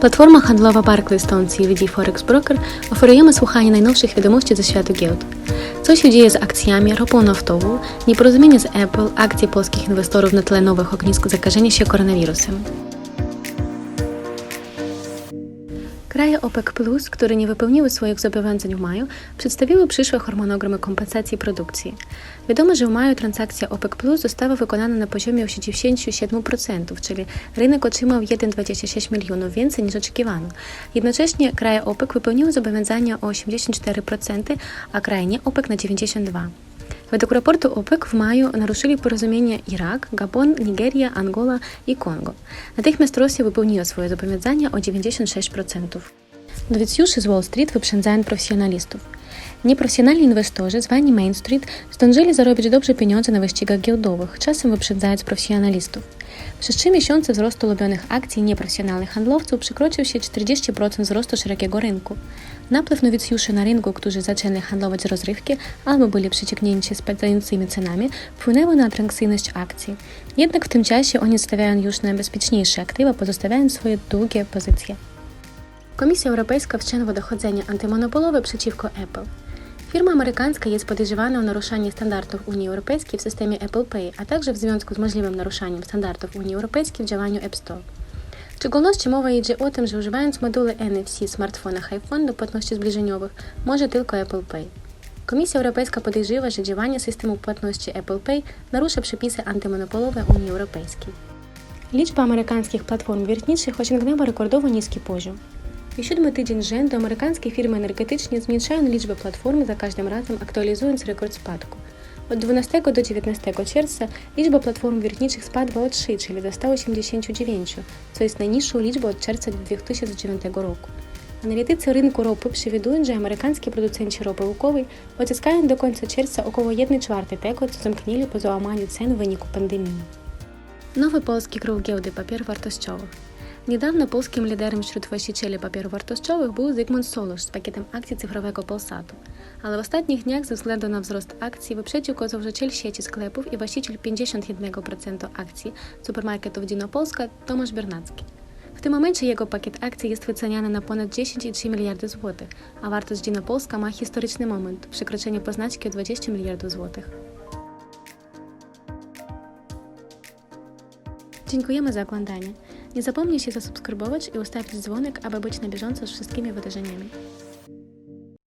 Платформа Хандлова Barclays CVD Forex Broker оферuje wysłuchanie najnowszych wiadomości ze świata giełd. Co się dzieje z akcjami, ropą naftową, nieporozumienie z Apple, akcje polskich inwestorów na tle nowych ognisk zakażenia się koronawirusem. Kraje OPEC+, które nie wypełniły swoich zobowiązań w maju, przedstawiły przyszłe harmonogramy kompensacji produkcji. Wiadomo, że w maju transakcja OPEC+, została wykonana na poziomie 87%, czyli rynek otrzymał 1,26 milionów więcej niż oczekiwano. Jednocześnie kraje OPEC wypełniły zobowiązania o 84%, a kraje nie OPEC na 92%. Według raportu OPEC w maju naruszyli porozumienie Irak, Gabon, Nigeria, Angola i Kongo. Natychmiast Rosja wypełniła swoje zobowiązania o 96%. Nowicjuszy z Wall Street wyprzedzają profesjonalistów. Nieprofesjonalni inwestorzy, zwani Main Street, zdążyli zarobić dobre pieniądze na wyścigach giełdowych, czasem wyprzedzając profesjonalistów. Przez 3 miesiące wzrost ulubionych akcji nieprofesjonalnych handlowców przekroczył się 40% wzrostu szerokiego rynku. Napływ nowicjuszy na rynku, którzy zaczęli handlować rozrywki albo byli przeciągnięci spadającymi cenami, wpłynęły na atrakcyjność akcji. Jednak w tym czasie oni stawiają już na bezpieczniejsze aktywa, pozostawiając swoje długie pozycje. Комісія Європейська вчин водоходження антимонополови пшичівко Apple. Фірма американська є сподівана у нарушанні стандартів Унії Європейській в системі Apple Pay, а також в зв'язку з можливим нарушанням стандартів Унії Європейській в вживанню App Store. Szczególności що mowa idzie o tym, że używając moduły NFC w smartfonach iPhone do płatności zbliżeniowych może tylko Apple Pay. Komisja Europejska podejrzewa, że działanie systemu płatności Apple Pay narusza przepisy antymonopolowe Unii Europejskiej. Liczba amerykańskich platform wiertniczych osiągnęła rekordowo niski poziom. Еще думаю, тыдзень rzędu amerykańskie firmy energetyczne zmniejszają liczbę platform za każdym razem, aktualizując rekord spadku. Od 12 do 19 czerwca liczba platform wiertniczych spadła o 3, czyli do 189, co jest najniższą liczbą od czerwca 2009 roku. Аналітиці ринку ропи привідують, що американські продуценти ропи Луковий отискають до кінця червця около 1 чварти теко, що замкнули по зламанню цен в виніку пандемії. Новий польський круг геуди папір вартощових. Niedawno polskim liderem wśród właścicieli papierów wartościowych był Zygmunt Solusz z pakietem akcji cyfrowego Polsatu, ale w ostatnich dniach ze względu na wzrost akcji wyprzedził go założyciel sieci sklepów i właściciel 51% akcji supermarketów Dinopolska Tomasz Bernacki. W tym momencie jego pakiet akcji jest wyceniany na ponad 10,3 miliardy złotych, a wartość Dinopolska ma historyczny moment przekroczenie poznaczki o 20 miliardów złotych. Dziękujemy za oglądanie. Nie zapomnij się zasubskrybować i ustawić dzwonek, aby być na bieżąco z wszystkimi wydarzeniami.